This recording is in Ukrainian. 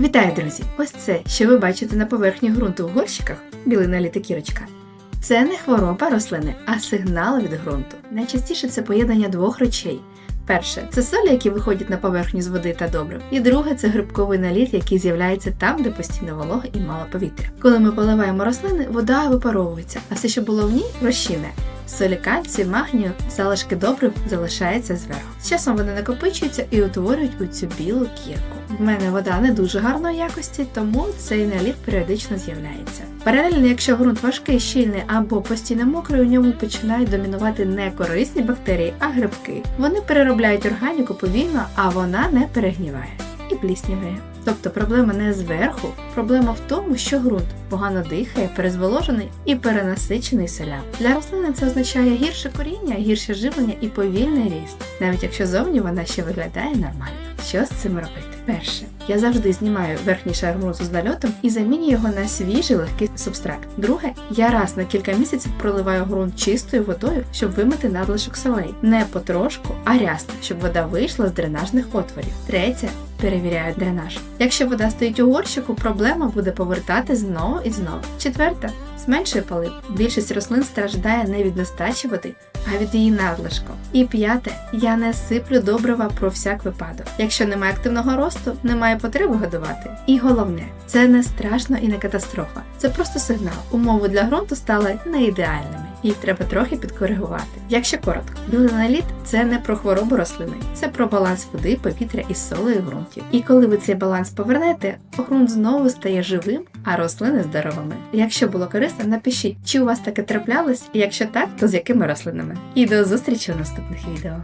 Вітаю, друзі! Ось це, що ви бачите на поверхні ґрунту в горщиках, білий наліт кірочка. Це не хвороба рослини, а сигнал від ґрунту. Найчастіше це поєднання двох речей. Перше це солі, які виходять на поверхню з води та добрив. І друге це грибковий наліт, який з'являється там, де постійно волога і мало повітря. Коли ми поливаємо рослини, вода випаровується, а все, що було в ній, розчине. Солі кальцію, магнію, залишки добрив залишаються зверху. З часом вони накопичуються і утворюють у цю білу кірку. В мене вода не дуже гарної якості, тому цей наліт періодично з'являється. Паралельно, якщо ґрунт важкий, щільний або постійно мокрий, у ньому починають домінувати не корисні бактерії, а грибки. Вони переробляють органіку повільно, а вона не перегніває і плісняває. Тобто проблема не зверху, проблема в тому, що ґрунт погано дихає, перезволожений і перенасичений солями. Для рослини це означає гірше коріння, гірше живлення і повільний ріст, навіть якщо зовні вона ще виглядає нормально. Що з цим робити? Перше, я завжди знімаю верхній шар ґрунту з нальотом і замінюю його на свіжий легкий субстрат. Друге, я раз на кілька місяців проливаю ґрунт чистою водою, щоб вимити надлишок солей. Не потрошку, а рясно, щоб вода вийшла з дренажних отворів. Третє, перевіряю дренаж. Якщо вода стоїть у горщику, проблема буде повертати знову і знову. Четверте, зменшує полив. Більшість рослин страждає не від нестачі води, а від її надлишку. І п'яте, я не сиплю добрива про всяк випадок. Якщо немає активного росту, немає потреби годувати. І головне, це не страшно і не катастрофа. Це просто сигнал. Умови для ґрунту стали не ідеальними. Їх треба трохи підкоригувати. Якщо коротко, білий наліт це не про хворобу рослини, це про баланс води, повітря і солею ґрунтів. І коли ви цей баланс повернете, ґрунт знову стає живим, а рослини здоровими. Якщо було корисно, напишіть, чи у вас таке траплялось, і якщо так, то з якими рослинами. І до зустрічі у наступних відео.